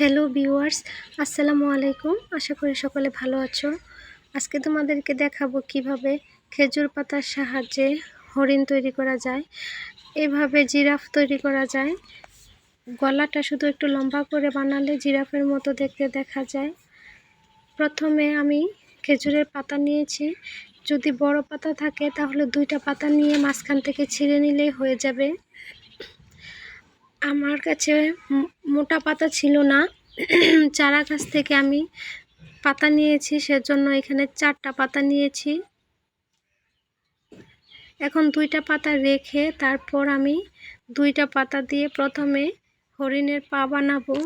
Hello viewers, আসসালামু আলাইকুম। আশা করি সকলে ভালো আছো। আজকে তোমাদেরকে দেখাবো কীভাবে খেজুর পাতার সাহায্যে হরিণ তৈরি করা যায়, এভাবে জিরাফ তৈরি করা যায়। গলাটা শুধু একটু লম্বা করে বানালে জিরাফের মতো দেখতে দেখা যায়। প্রথমে আমি খেজুরের পাতা নিয়েছি। যদি বড় পাতা থাকে, তাহলে দুইটা পাতা নিয়ে মাঝখান থেকে ছিঁড়ে নিলেই হয়ে যাবে। আমার কাছে মোটা পাতা ছিল না। চারা গাছ থেকে আমি পাতা নিয়েছি, সেজন্য এখানে চারটা পাতা নিয়েছি। এখন দুইটা পাতা রেখে তারপর আমি দুইটা পাতা দিয়ে প্রথমে হরিণের পা বানাবো।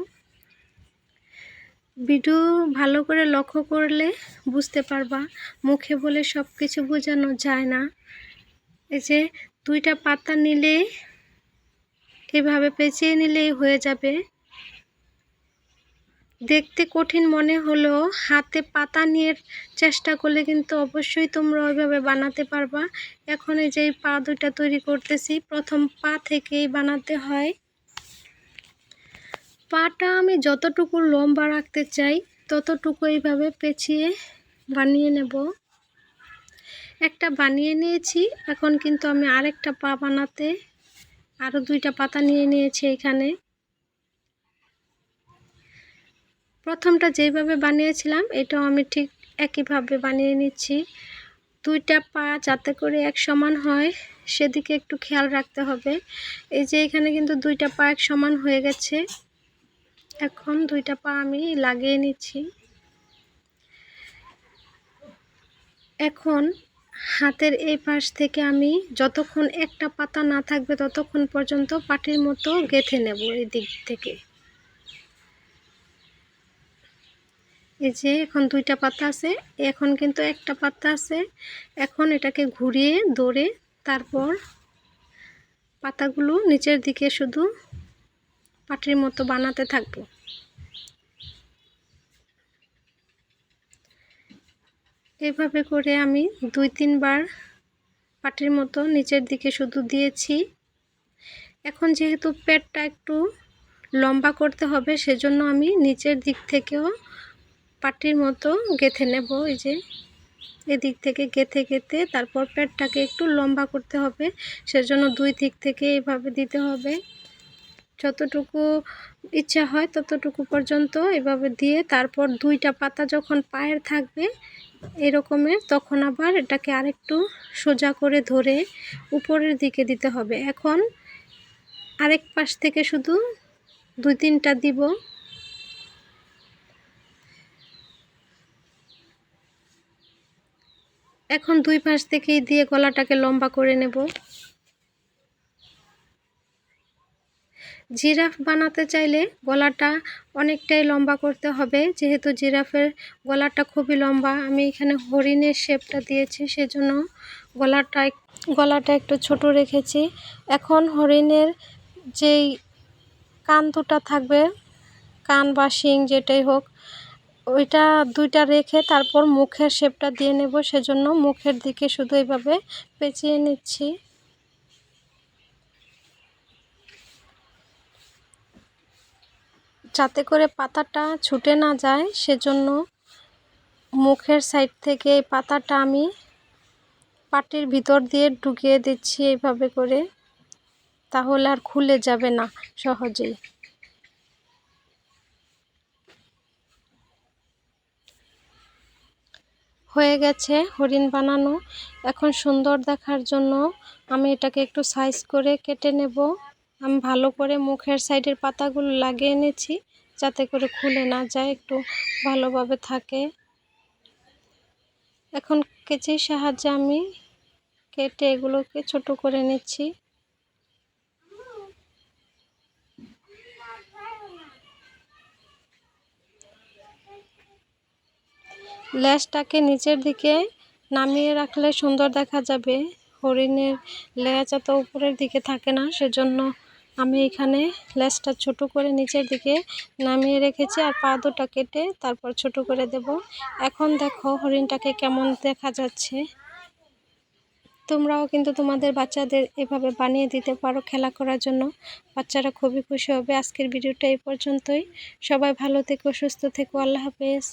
ভিডিও ভালো করে লক্ষ্য করলে বুঝতে পারবা, মুখে বলে সব কিছু বোঝানো যায় না। এই যে দুইটা পাতা নিলে, এভাবে পেঁচিয়ে নিলেই হয়ে যাবে। দেখতে কঠিন মনে হলেও হাতে পাতা নিয়ে চেষ্টা করলে কিন্তু অবশ্যই তোমরা ওইভাবে বানাতে পারবা। এখন এই যে পা দুইটা তৈরি করতেছি, প্রথম পা থেকেই বানাতে হয়। পাটা আমি যতটুকু লম্বা রাখতে চাই, ততটুকু এইভাবে পেঁচিয়ে বানিয়ে নেব। একটা বানিয়ে নিয়েছি, এখন কিন্তু আমি আরেকটা পা বানাতে, আরও দুইটা পাতা নিয়ে নিয়েছি এখানে। প্রথমটা যেভাবে বানিয়েছিলাম, এটাও আমি ঠিক একইভাবে বানিয়ে নিচ্ছি। দুইটা পা যাতে করে এক সমান হয়, সেদিকে একটু খেয়াল রাখতে হবে। এই যে এখানে কিন্তু দুইটা পা এক সমান হয়ে গেছে। এখন দুইটা পা আমি লাগিয়ে নিচ্ছি। এখন হাতের এই পাশ থেকে আমি যতক্ষণ একটা পাতা না থাকবে, ততক্ষণ পর্যন্ত পাটির মতো গেথে নেব এই দিক থেকে। এই যে এখন দুইটা পাতা আছে, এখন কিন্তু একটা পাতা আছে। এখন এটাকে ঘুরিয়ে, দৌড়ে তারপর পাতাগুলো নিচের দিকে শুধু পাটির মতো বানাতে থাকব। এভাবে করে আমি দুই তিনবার পাটির মতো নিচের দিকে শুধু দিয়েছি। এখন যেহেতু পেটটা একটু লম্বা করতে হবে, সেজন্য আমি নিচের দিক থেকেও পাটির মতো গেথে নেব, এই যে। এদিক থেকে গেথে গেথে তারপর পেটটাকে একটু লম্বা করতে হবে, সেজন্য দুই দিক থেকে এভাবে দিতে হবে। যতটুকু ইচ্ছা হয় ততটুকু পর্যন্ত এভাবে দিয়ে তারপর দুইটা পাতা যখন পায়ের থাকবে এরকমের তখন আবার এটাকে আরেকটু সোজা করে ধরে উপরের দিকে দিতে হবে। এখন আরেক পাশ থেকে শুধু দুই তিনটা দিব। এখন দুই পাশ থেকেই দিয়ে গলাটাকে লম্বা করে নেব। জিরাফ বানাতে চাইলে গলাটা অনেকটাই লম্বা করতে হবে, যেহেতু জিরাফের গলাটা খুবই লম্বা। আমি এখানে হরিণের শেপটা দিয়েছি, সেজন্য গলাটা গলাটা একটু ছোট রেখেছি। এখন হরিণের যেই কান দুটা থাকবে, কান বা শিং যেটাই হোক ওইটা দুইটা রেখে তারপর মুখের শেপটা দিয়ে নেব, সেজন্য মুখের দিকে শুধু এইভাবে পেঁচিয়ে নিচ্ছি। যাতে করে পাতাটা ছুটে না যায়, সেজন্য মুখের সাইড থেকে এই পাতাটা আমি পাটির ভিতর দিয়ে ঢুকিয়ে দিচ্ছি এইভাবে করে, তাহলে আর খুলে যাবে না সহজেই। হয়ে গেছে হরিণ বানানো। এখন সুন্দর দেখার জন্য আমি এটাকে একটু সাইজ করে কেটে নেব। আমি ভালো করে মুখের সাইডের পাতাগুলো লাগিয়ে নিয়েছি যাতে করে খুলে না যায়, একটু ভালোভাবে থাকে। এখন কেচির সাহায্যে আমি কেটে এগুলোকে ছোট করে নিচ্ছি। লেজটাকে নিচের দিকে নামিয়ে রাখলে সুন্দর দেখা যাবে। হরিণের লেজ এত উপরের দিকে থাকে না, সেজন্য আমি এখানে লেজটা ছোট করে নিচের দিকে নামিয়ে রেখেছি আর পা দুটা কেটে তারপর ছোট করে দেব। এখন দেখো হরিণটাকে কেমন দেখা যাচ্ছে। তোমরাও কিন্তু তোমাদের বাচ্চাদের এভাবে বানিয়ে দিতে পারো খেলা করার জন্য। বাচ্চারা খুবই খুশি হবে। আজকের ভিডিওটা এই পর্যন্তই। সবাই ভালো থেকো, সুস্থ থেকো। আল্লাহ হাফেজ।